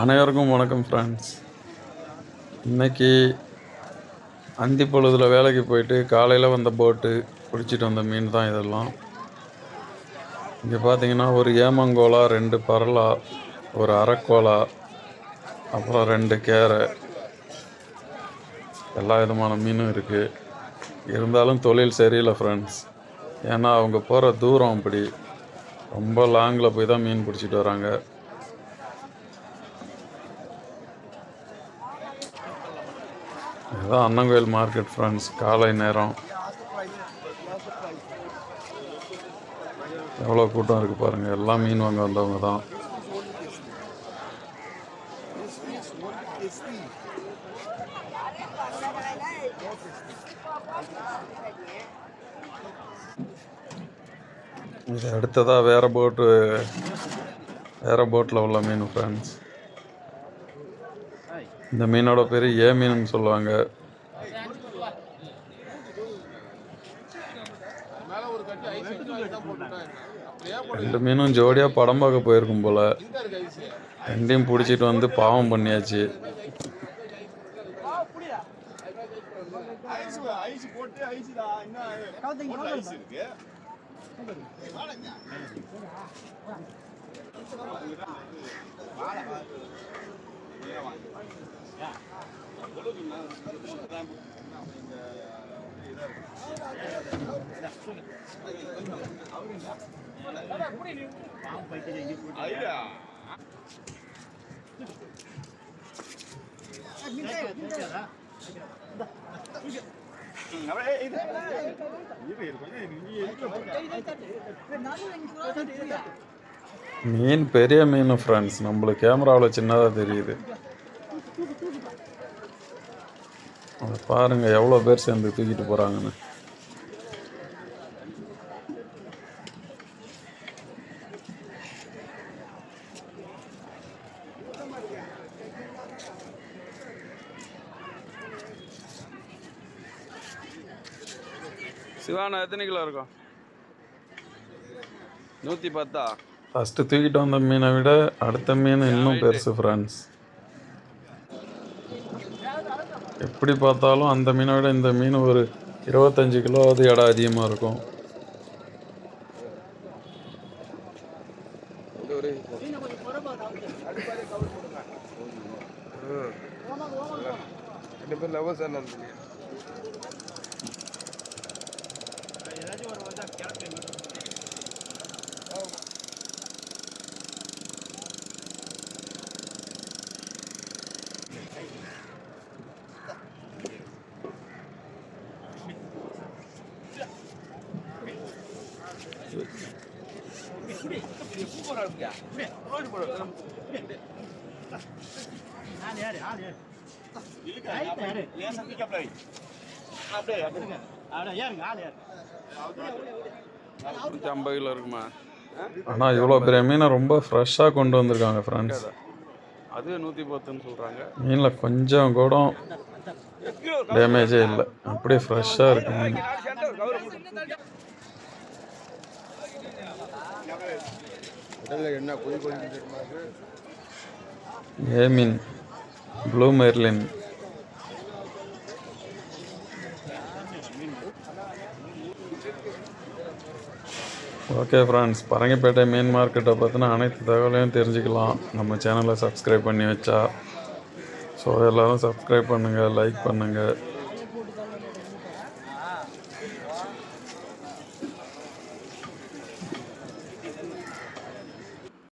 அனைவருக்கும் வணக்கம் ஃப்ரெண்ட்ஸ் இன்னைக்கு அந்தி பொழுதில் வேலைக்கு போயிட்டு காலையில் வந்த போட்டு பிடிச்சிட்டு வந்த மீன் தான் இதெல்லாம். இங்கே பார்த்தீங்கன்னா ஒரு ஏமங்கோலா ரெண்டு பரலா ஒரு அரைக்கோலா அப்புறம் ரெண்டு கேரை. எல்லா விதமான மீனும் இருக்குது இருந்தாலும் தொழில் சரியில்லை ஃப்ரெண்ட்ஸ் ஏன்னா அவங்க போகிற தூரம் அப்படி. ரொம்ப லாங்கில் போய் தான் மீன் பிடிச்சிட்டு வராங்க. இதுதான் அன்னங்கோயில் மார்க்கெட் ஃப்ரெண்ட்ஸ் காலை நேரம். எவ்வளோ கூட்டம் இருக்குது பாருங்கள் எல்லாம் மீன் வாங்க வந்தவங்க தான். இது அடுத்ததாக வேறு போட்டு வேறு போட்டில் உள்ள மீன் ஃப்ரெண்ட்ஸ் இந்த மீனோட பேர் ஏ மீன் சொல்லுவாங்க. ரெண்டு மீனும் ஜோடியாக படம் பார்க்க போயிருக்கும் போல. ரெண்டையும் பிடிச்சிட்டு வந்து பாவம் பண்ணியாச்சு. மீன் பெரிய மீன் ஃப்ரெண்ட்ஸ் நம்மளுக்கு கேமராவில் சின்னதாக தெரியுது. அதை பாருங்க எவ்வளோ பேர் சேர்ந்து தூக்கிட்டு போகிறாங்கன்னு சிவானா எத்தனை கிலோ இருக்கும்? நூற்றி பத்தா? ஃபஸ்ட்டு தூக்கிட்டு வந்த மீனை விட அடுத்த மீன் இன்னும் பெருசு ஃப்ரெண்ட்ஸ் எப்படி பார்த்தாலும் அந்த மீனை விட இந்த மீன் ஒரு இருபத்தஞ்சு அது எடை அதிகமாக இருக்கும். ரெண்டு பேர் லவ் ஐம்பது கிலோ இருக்குமா? ஆனால் இவ்வளோ பெரிய மீனை ரொம்ப ஃப்ரெஷ்ஷாக கொண்டு வந்திருக்காங்க ஃப்ரெண்ட்ஸ் அது நூற்றி பத்துன்னு சொல்கிறாங்க மீனில் கொஞ்சம் கூட டேமேஜே இல்லை. அப்படியே ஃப்ரெஷ்ஷாக இருக்கு மீன். ஏமின் blue marlin okay friends Parangipettai மீன் மார்க்கெட்டை பற்றின அனைத்து தகவலையும் தெரிஞ்சுக்கலாம். நம்ம சேனலை சப்ஸ்கிரைப் பண்ணி வச்சா. ஸோ எல்லோரும் சப்ஸ்கிரைப் பண்ணுங்கள் லைக் பண்ணுங்கள்